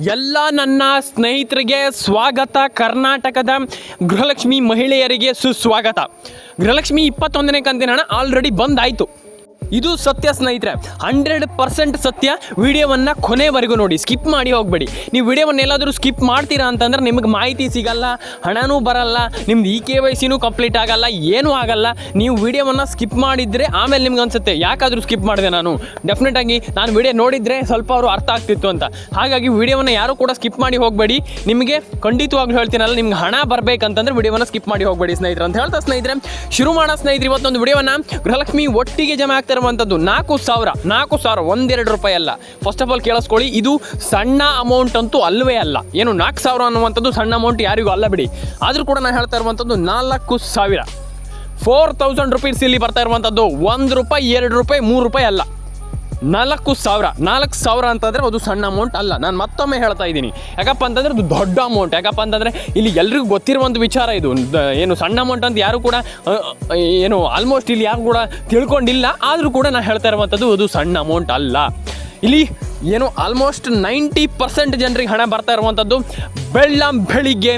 ಎಲ್ಲ ನನ್ನ ಸ್ನೇಹಿತರಿಗೆ ಸ್ವಾಗತ. ಕರ್ನಾಟಕದ ಗೃಹಲಕ್ಷ್ಮಿ ಮಹಿಳೆಯರಿಗೆ ಸುಸ್ವಾಗತ. ಗೃಹಲಕ್ಷ್ಮಿ ಇಪ್ಪತ್ತೊಂದನೇ ಕಂತಿನ ಹಣ ಆಲ್ರೆಡಿ ಬಂದಾಯಿತು. ಇದು ಸತ್ಯ ಸ್ನೇಹಿತರೆ. ಹಂಡ್ರೆಡ್ ಪರ್ಸೆಂಟ್ ಸತ್ಯ ವಿಡಿಯೋವನ್ನು ಕೊನೆವರೆಗೂ ನೋಡಿ. ಸ್ಕಿಪ್ ಮಾಡಿ ಹೋಗಬೇಡಿ. ನೀವು ವಿಡಿಯೋವನ್ನು ಎಲ್ಲಾದರೂ ಸ್ಕಿಪ್ ಮಾಡ್ತೀರಾ ಅಂತಂದ್ರೆ ನಿಮಗೆ ಮಾಹಿತಿ ಸಿಗಲ್ಲ, ಹಣನೂ ಬರಲ್ಲ, ನಿಮ್ದು ಇ ಕೆ ವೈ ಸಿನೂ ಕಂಪ್ಲೀಟ್ ಆಗಲ್ಲ, ಏನೂ ಆಗಲ್ಲ. ನೀವು ವಿಡಿಯೋವನ್ನು ಸ್ಕಿಪ್ ಮಾಡಿದರೆ ಆಮೇಲೆ ನಿಮ್ಗೆ ಅನ್ಸುತ್ತೆ, ಯಾಕಾದರೂ ಸ್ಕಿಪ್ ಮಾಡಿದೆ ನಾನು? ಡೆಫಿನೆಟ್ ಆಗಿ ನಾನು ವಿಡಿಯೋ ನೋಡಿದರೆ ಸ್ವಲ್ಪ ಅವರು ಅರ್ಥ ಆಗ್ತಿತ್ತು ಅಂತ. ಹಾಗಾಗಿ ವಿಡಿಯೋವನ್ನು ಯಾರು ಕೂಡ ಸ್ಕಿಪ್ ಮಾಡಿ ಹೋಗಬೇಡಿ. ನಿಮಗೆ ಖಂಡಿತವಾಗ್ಲೂ ಹೇಳ್ತೀನಲ್ಲ, ನಿಮ್ಗೆ ಹಣ ಬರಬೇಕಂತಂದ್ರೆ ವಿಡಿಯೋವನ್ನು ಸ್ಕಿಪ್ ಮಾಡಿ ಹೋಗಬೇಡಿ ಸ್ನೇಹಿತರೆ ಅಂತ ಹೇಳ್ತಾ ಸ್ನೇಹಿತರೆ. ಶುರು ಮಾಡೋ ಸ್ನೇಹಿತರೆ ಇವತ್ತೊಂದು ವಿಡಿಯೋವನ್ನು. ಗೃಹಲಕ್ಷ್ಮಿ ಒಟ್ಟಿಗೆ ಜಮಾ ಆಗ್ತಾ ಇರುವಂಥದ್ದು ನಾಲ್ಕು ಸಾವಿರ ನಾಲ್ಕು ಸಾವಿರ, ಒಂದೆರಡು ರೂಪಾಯಿ ಅಲ್ಲ. ಫಸ್ಟ್ ಆಫ್ ಆಲ್ ಕೇಳಿಸ್ಕೊಳ್ಳಿ, ಇದು ಸಣ್ಣ ಅಮೌಂಟ್ ಅಂತೂ ಅಲ್ಲವೇ ಅಲ್ಲ. ಏನು ನಾಲ್ಕು ಸಾವಿರ ಅನ್ನುವಂಥದ್ದು ಸಣ್ಣ ಅಮೌಂಟ್ ಯಾರಿಗೂ ಅಲ್ಲ ಬಿಡಿ. ಆದರೂ ಕೂಡ ನಾನು ಹೇಳ್ತಾ ಇರುವಂಥದ್ದು ನಾಲ್ಕು ಸಾವಿರ. ಫೋರ್ ತೌಸಂಡ್ ರುಪೀಸ್ ಇಲ್ಲಿ ಬರ್ತಾ ಇರುವಂಥದ್ದು, ಒಂದು ರೂಪಾಯಿ, ಎರಡು ರೂಪಾಯಿ, ಮೂರು ರೂಪಾಯಿ ಅಲ್ಲ. ನಾಲ್ಕು ಸಾವಿರ ನಾಲ್ಕು ಸಾವಿರ ಅಂತಂದರೆ ಅದು ಸಣ್ಣ ಅಮೌಂಟ್ ಅಲ್ಲ. ನಾನು ಮತ್ತೊಮ್ಮೆ ಹೇಳ್ತಾ ಇದ್ದೀನಿ. ಯಾಕಪ್ಪ ಅಂತಂದರೆ ಅದು ದೊಡ್ಡ ಅಮೌಂಟ್ ಯಾಕಪ್ಪ ಅಂತಂದರೆ ಇಲ್ಲಿ ಎಲ್ರಿಗೂ ಗೊತ್ತಿರುವಂಥ ವಿಚಾರ ಇದು. ಏನು ಸಣ್ಣ ಅಮೌಂಟ್ ಅಂತ ಯಾರು ಕೂಡ ಏನು ಆಲ್ಮೋಸ್ಟ್ ಇಲ್ಲಿ ಯಾರು ಕೂಡ ತಿಳ್ಕೊಂಡಿಲ್ಲ. ಆದರೂ ಕೂಡ ನಾನು ಹೇಳ್ತಾ ಇರುವಂಥದ್ದು ಅದು ಸಣ್ಣ ಅಮೌಂಟ್ ಅಲ್ಲ. ಇಲ್ಲಿ ಏನು ಆಲ್ಮೋಸ್ಟ್ ನೈಂಟಿ ಪರ್ಸೆಂಟ್ ಜನರಿಗೆ ಹಣ ಬರ್ತಾ ಇರುವಂಥದ್ದು ಬೆಳ್ಳಂ ಬೆಳಿಗ್ಗೆ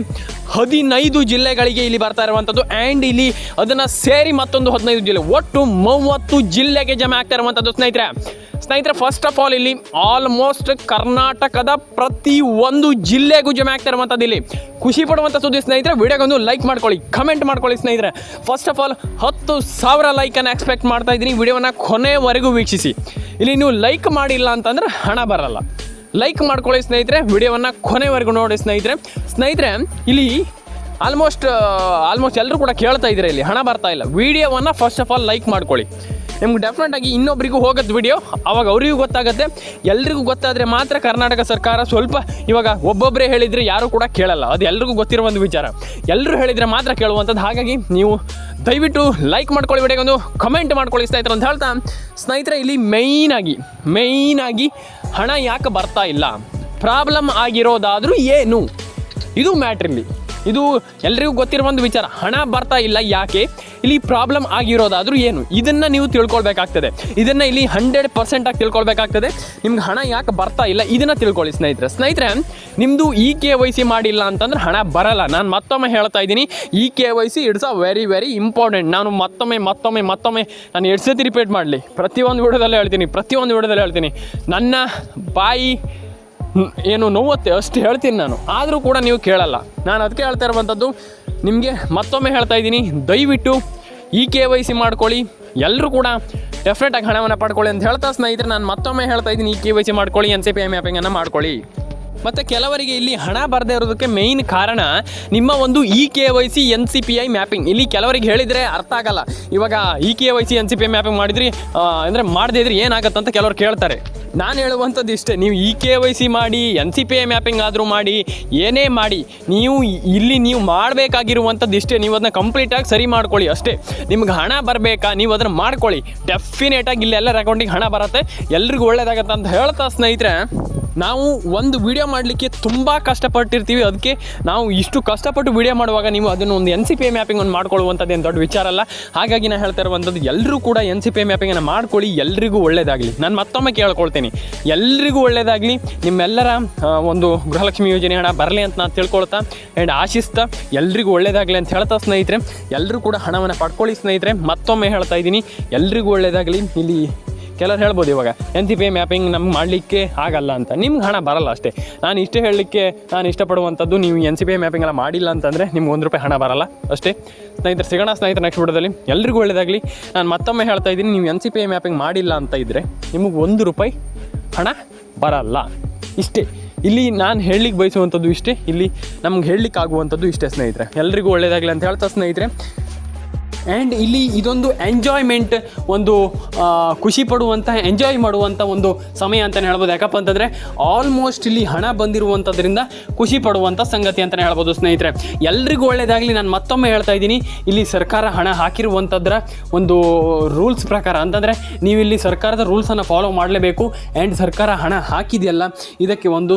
ಹದಿನೈದು ಜಿಲ್ಲೆಗಳಿಗೆ ಇಲ್ಲಿ ಬರ್ತಾ ಇರುವಂಥದ್ದು ಆ್ಯಂಡ್ ಇಲ್ಲಿ ಅದನ್ನು ಸೇರಿ ಮತ್ತೊಂದು ಹದಿನೈದು ಜಿಲ್ಲೆ, ಒಟ್ಟು ಮೂವತ್ತು ಜಿಲ್ಲೆಗೆ ಜಮೆ ಆಗ್ತಾ ಇರುವಂಥದ್ದು ಸ್ನೇಹಿತರೆ. ಸ್ನೇಹಿತರೆ ಫಸ್ಟ್ ಆಫ್ ಆಲ್ ಇಲ್ಲಿ ಆಲ್ಮೋಸ್ಟ್ ಕರ್ನಾಟಕದ ಪ್ರತಿ ಒಂದು ಜಿಲ್ಲೆಗೂ ಜಮೆ ಆಗ್ತಾ ಇರುವಂಥದ್ದು ಇಲ್ಲಿ. ಖುಷಿ ಪಡುವಂಥ ಸುದ್ದಿ ಸ್ನೇಹಿತರೆ, ವಿಡಿಯೋಗೊಂದು ಲೈಕ್ ಮಾಡ್ಕೊಳ್ಳಿ ಕಮೆಂಟ್ ಮಾಡ್ಕೊಳ್ಳಿ ಸ್ನೇಹಿತರೆ. ಫಸ್ಟ್ ಆಫ್ ಆಲ್ ಹತ್ತು ಸಾವಿರ ಲೈಕನ್ನು ಎಕ್ಸ್ಪೆಕ್ಟ್ ಮಾಡ್ತಾ ಇದ್ದೀನಿ. ವಿಡಿಯೋನ ಕೊನೆವರೆಗೂ ವೀಕ್ಷಿಸಿ. ಇಲ್ಲಿ ನೀವು ಲೈಕ್ ಮಾಡಿಲ್ಲ ಅಂತಂದ್ರೆ ಹಣ ಬರಲ್ಲ. ಲೈಕ್ ಮಾಡ್ಕೊಳ್ಳಿ ಸ್ನೇಹಿತರೆ, ವಿಡಿಯೋವನ್ನು ಕೊನೆವರೆಗೂ ನೋಡಿ ಸ್ನೇಹಿತರೆ. ಸ್ನೇಹಿತರೆ, ಇಲ್ಲಿ ಆಲ್ಮೋಸ್ಟ್ ಆಲ್ಮೋಸ್ಟ್ ಎಲ್ಲರೂ ಕೂಡ ಕೇಳ್ತಾ ಇದ್ದಾರೆ ಇಲ್ಲಿ, ಹಣ ಬರ್ತಾ ಇಲ್ಲ. ವಿಡಿಯೋವನ್ನು ಫಸ್ಟ್ ಆಫ್ ಆಲ್ ಲೈಕ್ ಮಾಡ್ಕೊಳ್ಳಿ. ನಿಮ್ಗೆ ಡೆಫಿನೆಟ್ ಆಗಿ ಇನ್ನೊಬ್ರಿಗೂ ಹೋಗೋದು ವಿಡಿಯೋ ಅವಾಗ ಅವರಿಗೂ ಗೊತ್ತಾಗುತ್ತೆ. ಎಲ್ರಿಗೂ ಗೊತ್ತಾದರೆ ಮಾತ್ರ ಕರ್ನಾಟಕ ಸರ್ಕಾರ ಸ್ವಲ್ಪ ಇವಾಗ ಒಬ್ಬೊಬ್ಬರೇ ಹೇಳಿದರೆ ಯಾರೂ ಕೂಡ ಕೇಳಲ್ಲ. ಅದು ಎಲ್ರಿಗೂ ಗೊತ್ತಿರೋ ಒಂದು ವಿಚಾರ. ಎಲ್ಲರೂ ಹೇಳಿದರೆ ಮಾತ್ರ ಕೇಳುವಂಥದ್ದು. ಹಾಗಾಗಿ ನೀವು ದಯವಿಟ್ಟು ಲೈಕ್ ಮಾಡ್ಕೊಳ್ಳಿ ವಿಡಿಯೋಗೊಂದು ಕಮೆಂಟ್ ಮಾಡ್ಕೊಳ್ಳಿ ಸ್ನೇಹಿತರು ಅಂತ ಹೇಳ್ತಾ. ಸ್ನೇಹಿತರೆ, ಇಲ್ಲಿ ಮೇಯ್ನಾಗಿ ಆಗಿ ಹಣ ಯಾಕೆ ಬರ್ತಾ ಇಲ್ಲ? ಪ್ರಾಬ್ಲಮ್ ಆಗಿರೋದಾದರೂ ಏನು? ಇದು ಮ್ಯಾಟ್ರ್ ಇಲ್ಲಿ. ಇದು ಎಲ್ರಿಗೂ ಒಂದು ವಿಚಾರ. ಹಣ ಬರ್ತಾ ಇಲ್ಲ ಯಾಕೆ? ಇಲ್ಲಿ ಪ್ರಾಬ್ಲಮ್ ಆಗಿರೋದಾದರೂ ಏನು? ಇದನ್ನು ನೀವು ತಿಳ್ಕೊಳ್ಬೇಕಾಗ್ತದೆ. ಇದನ್ನು ಇಲ್ಲಿ ಹಂಡ್ರೆಡ್ ಪರ್ಸೆಂಟಾಗಿ ತಿಳ್ಕೊಳ್ಬೇಕಾಗ್ತದೆ. ನಿಮ್ಗೆ ಹಣ ಯಾಕೆ ಬರ್ತಾ ಇಲ್ಲ? ಇದನ್ನು ತಿಳ್ಕೊಳ್ಳಿ ಸ್ನೇಹಿತರೆ. ಸ್ನೇಹಿತರೆ ನಿಮ್ಮದು ಇ ಕೆ ವೈ ಸಿ ಮಾಡಿಲ್ಲ ಅಂತಂದ್ರೆ ಹಣ ಬರಲ್ಲ. ನಾನು ಮತ್ತೊಮ್ಮೆ ಹೇಳ್ತಾ ಇದ್ದೀನಿ. E K Y C it's a very very important ನಾನು ಮತ್ತೊಮ್ಮೆ ಮತ್ತೊಮ್ಮೆ ಮತ್ತೊಮ್ಮೆ ನಾನು ಎರಡು ಸತಿ ರಿಪೀಟ್ ಮಾಡಲಿ. ಪ್ರತಿಯೊಂದು ವಿಡಿಯೋದಲ್ಲೇ ಹೇಳ್ತೀನಿ. ಪ್ರತಿಯೊಂದು ವಿಡಿಯೋದಲ್ಲೇ ಹೇಳ್ತೀನಿ. ನನ್ನ ಬಾಯಿ ಏನು ನೋವುತ್ತೆ ಅಷ್ಟು ಹೇಳ್ತೀನಿ ನಾನು. ಆದರೂ ಕೂಡ ನೀವು ಕೇಳಲ್ಲ. ನಾನು ಅದಕ್ಕೆ ಹೇಳ್ತಾ ಇರುವಂಥದ್ದು, ನಿಮಗೆ ಮತ್ತೊಮ್ಮೆ ಹೇಳ್ತಾ ಇದ್ದೀನಿ, ದಯವಿಟ್ಟು ಇ ಕೆ ವೈ ಸಿ ಮಾಡ್ಕೊಳ್ಳಿ. ಎಲ್ಲರೂ ಕೂಡ ಡೆಫಿನೆಟಾಗಿ ಹಣವನ್ನು ಪಡ್ಕೊಳ್ಳಿ ಅಂತ ಹೇಳ್ತಾ ಸ್ನೇಹಿತರೆ, ನಾನು ಮತ್ತೊಮ್ಮೆ ಹೇಳ್ತಾ ಇದ್ದೀನಿ ಇ ಕೆ ವೈ ಸಿ ಮಾಡ್ಕೊಳ್ಳಿ ಎನ್ ಸಿ ಪಿ ಐ ಮ್ಯಾಪಿಂಗನ್ನು ಮಾಡ್ಕೊಳ್ಳಿ. ಮತ್ತು ಕೆಲವರಿಗೆ ಇಲ್ಲಿ ಹಣ ಬರದೇ ಇರೋದಕ್ಕೆ ಮೇಯ್ನ್ ಕಾರಣ ನಿಮ್ಮ ಒಂದು E K Y C N C P I mapping ಇಲ್ಲಿ ಕೆಲವರಿಗೆ ಹೇಳಿದರೆ ಅರ್ಥ ಆಗಲ್ಲ. ಇವಾಗ E K Y C N C P I mapping ಮಾಡಿದ್ರಿ ಅಂದ್ರೆ ಮಾಡದೇ ಇದ್ರೆ ಏನಾಗತ್ತೆ ಅಂತ ಕೆಲವರು ಕೇಳ್ತಾರೆ. ನಾನು ಹೇಳುವಂಥದ್ದು ಇಷ್ಟೇ, ನೀವು ಇ ಕೆ ವೈ ಸಿ ಮಾಡಿ N C P I mapping ಆದರೂ ಮಾಡಿ, ಏನೇ ಮಾಡಿ, ನೀವು ಇಲ್ಲಿ ನೀವು ಮಾಡಬೇಕಾಗಿರುವಂಥದ್ದು ಇಷ್ಟೇ. ನೀವು ಅದನ್ನ ಕಂಪ್ಲೀಟಾಗಿ ಸರಿ ಮಾಡ್ಕೊಳ್ಳಿ ಅಷ್ಟೇ. ನಿಮ್ಗೆ ಹಣ ಬರಬೇಕಾ, ನೀವು ಅದನ್ನು ಮಾಡ್ಕೊಳ್ಳಿ. ಡೆಫಿನೇಟಾಗಿ ಇಲ್ಲೆಲ್ಲರ ಅಕೌಂಟಿಗೆ ಹಣ ಬರುತ್ತೆ. ಎಲ್ರಿಗೂ ಒಳ್ಳೇದಾಗತ್ತೆ ಅಂತ ಹೇಳ್ತಾ ಸ್ನೇಹಿತರೆ ನಾವು ಒಂದು ವಿಡಿಯೋ ಮಾಡಲಿಕ್ಕೆ ತುಂಬ ಕಷ್ಟಪಟ್ಟಿರ್ತೀವಿ. ಅದಕ್ಕೆ ನಾವು ಇಷ್ಟು ಕಷ್ಟಪಟ್ಟು ವಿಡಿಯೋ ಮಾಡುವಾಗ ನೀವು ಅದನ್ನು ಒಂದು N C P A mapping ಒಂದು ಮಾಡ್ಕೊಳ್ಳುವಂಥದ್ದು ಏನು ದೊಡ್ಡ ವಿಚಾರ ಅಲ್ಲ. ಹಾಗಾಗಿ ನಾನು ಹೇಳ್ತಾ ಇರುವಂಥದ್ದು ಎಲ್ಲರೂ ಕೂಡ ಎನ್ ಸಿ ಪಿ ಮ್ಯಾಪಿಂಗನ್ನು ಮಾಡ್ಕೊಳ್ಳಿ, ಎಲ್ರಿಗೂ ಒಳ್ಳೇದಾಗಲಿ. ನಾನು ಮತ್ತೊಮ್ಮೆ ಕೇಳ್ಕೊಳ್ತೀನಿ. ಎಲ್ರಿಗೂ ಒಳ್ಳೆಯದಾಗಲಿ ನಿಮ್ಮೆಲ್ಲರ ಒಂದು ಗೃಹಲಕ್ಷ್ಮಿ ಯೋಜನೆ ಹಣ ಬರಲಿ ಅಂತ ನಾನು ತಿಳ್ಕೊಳ್ತಾ ಆ್ಯಂಡ್ ಆಶಿಸ್ತಾ, ಎಲ್ರಿಗೂ ಒಳ್ಳೇದಾಗಲಿ ಅಂತ ಹೇಳ್ತಾ ಸ್ನೇಹಿತರೆ. ಎಲ್ಲರೂ ಕೂಡ ಹಣವನ್ನು ಪಡ್ಕೊಳ್ಳಿ ಸ್ನೇಹಿತರೆ. ಮತ್ತೊಮ್ಮೆ ಹೇಳ್ತಾ ಇದ್ದೀನಿ, ಎಲ್ರಿಗೂ ಒಳ್ಳೆಯದಾಗಲಿ ಇಲ್ಲಿ ಕೆಲವ್ರು ಹೇಳ್ಬೋದು ಇವಾಗ ಎನ್ ಸಿ ಪಿ ಮ್ಯಾಪಿಂಗ್ ನಮ್ಗೆ ಮಾಡಲಿಕ್ಕೆ ಆಗಲ್ಲ ಅಂತ. ನಿಮ್ಗೆ ಹಣ ಬರಲ್ಲ ಅಷ್ಟೇ. ನಾನು ಇಷ್ಟೇ ಹೇಳಲಿಕ್ಕೆ ನಾನು ಇಷ್ಟಪಡುವಂಥದ್ದು ನೀವು ಎನ್ ಸಿ ಪಿ ಮ್ಯಾಪಿಂಗ್ ಎಲ್ಲ ಮಾಡಿಲ್ಲ ಅಂತಂದರೆ ನಿಮ್ಗೆ ಒಂದು ರೂಪಾಯಿ ಹಣ ಬರಲ್ಲ ಅಷ್ಟೇ. ಸ್ನೇಹಿತರು, ಸಿಗೋಣ ಸ್ನೇಹಿತರೆ ನೆಕ್ಸ್ಟ್ ವಿಡಿಯೋದಲ್ಲಿ. ಎಲ್ರಿಗೂ ಒಳ್ಳೆಯದಾಗಲಿ ನಾನು ಮತ್ತೊಮ್ಮೆ ಹೇಳ್ತಾ ಇದ್ದೀನಿ, ನೀವು ಎನ್ ಸಿ ಪಿ ಮ್ಯಾಪಿಂಗ್ ಮಾಡಿಲ್ಲ ಅಂತ ಇದ್ದರೆ ನಿಮಗೆ ಒಂದು ರೂಪಾಯಿ ಹಣ ಬರಲ್ಲ. ಇಷ್ಟೇ. ಇಲ್ಲಿ ನಾನು ಹೇಳಲಿಕ್ಕೆ ಬಯಸುವಂಥದ್ದು ಇಷ್ಟೇ. ಇಲ್ಲಿ ನಮ್ಗೆ ಹೇಳಲಿಕ್ಕೆ ಆಗುವಂಥದ್ದು ಇಷ್ಟೇ ಸ್ನೇಹಿತರೆ. ಎಲ್ರಿಗೂ ಒಳ್ಳೆಯದಾಗಲಿ ಅಂತ ಹೇಳ್ತಾ ಸ್ನೇಹಿತರೆ. ಆ್ಯಂಡ್ ಇಲ್ಲಿ ಇದೊಂದು ಎಂಜಾಯ್ಮೆಂಟ್ ಒಂದು ಖುಷಿ ಪಡುವಂಥ ಎಂಜಾಯ್ ಮಾಡುವಂಥ ಒಂದು ಸಮಯ ಅಂತಲೇ ಹೇಳ್ಬೋದು. ಯಾಕಪ್ಪ ಅಂತಂದರೆ ಆಲ್ಮೋಸ್ಟ್ ಇಲ್ಲಿ ಹಣ ಬಂದಿರುವಂಥದ್ರಿಂದ ಖುಷಿ ಪಡುವಂಥ ಸಂಗತಿ ಅಂತಲೇ ಹೇಳ್ಬೋದು ಸ್ನೇಹಿತರೆ. ಎಲ್ರಿಗೂ ಒಳ್ಳೆಯದಾಗಲಿ ನಾನು ಮತ್ತೊಮ್ಮೆ ಹೇಳ್ತಾ ಇದ್ದೀನಿ, ಇಲ್ಲಿ ಸರ್ಕಾರ ಹಣ ಹಾಕಿರುವಂಥದ್ರ ಒಂದು ರೂಲ್ಸ್ ಪ್ರಕಾರ. ಅಂತಂದರೆ ನೀವು ಇಲ್ಲಿ ಸರ್ಕಾರದ ರೂಲ್ಸನ್ನು ಫಾಲೋ ಮಾಡಲೇಬೇಕು. ಆ್ಯಂಡ್ ಸರ್ಕಾರ ಹಣ ಹಾಕಿದೆಯಲ್ಲ, ಇದಕ್ಕೆ ಒಂದು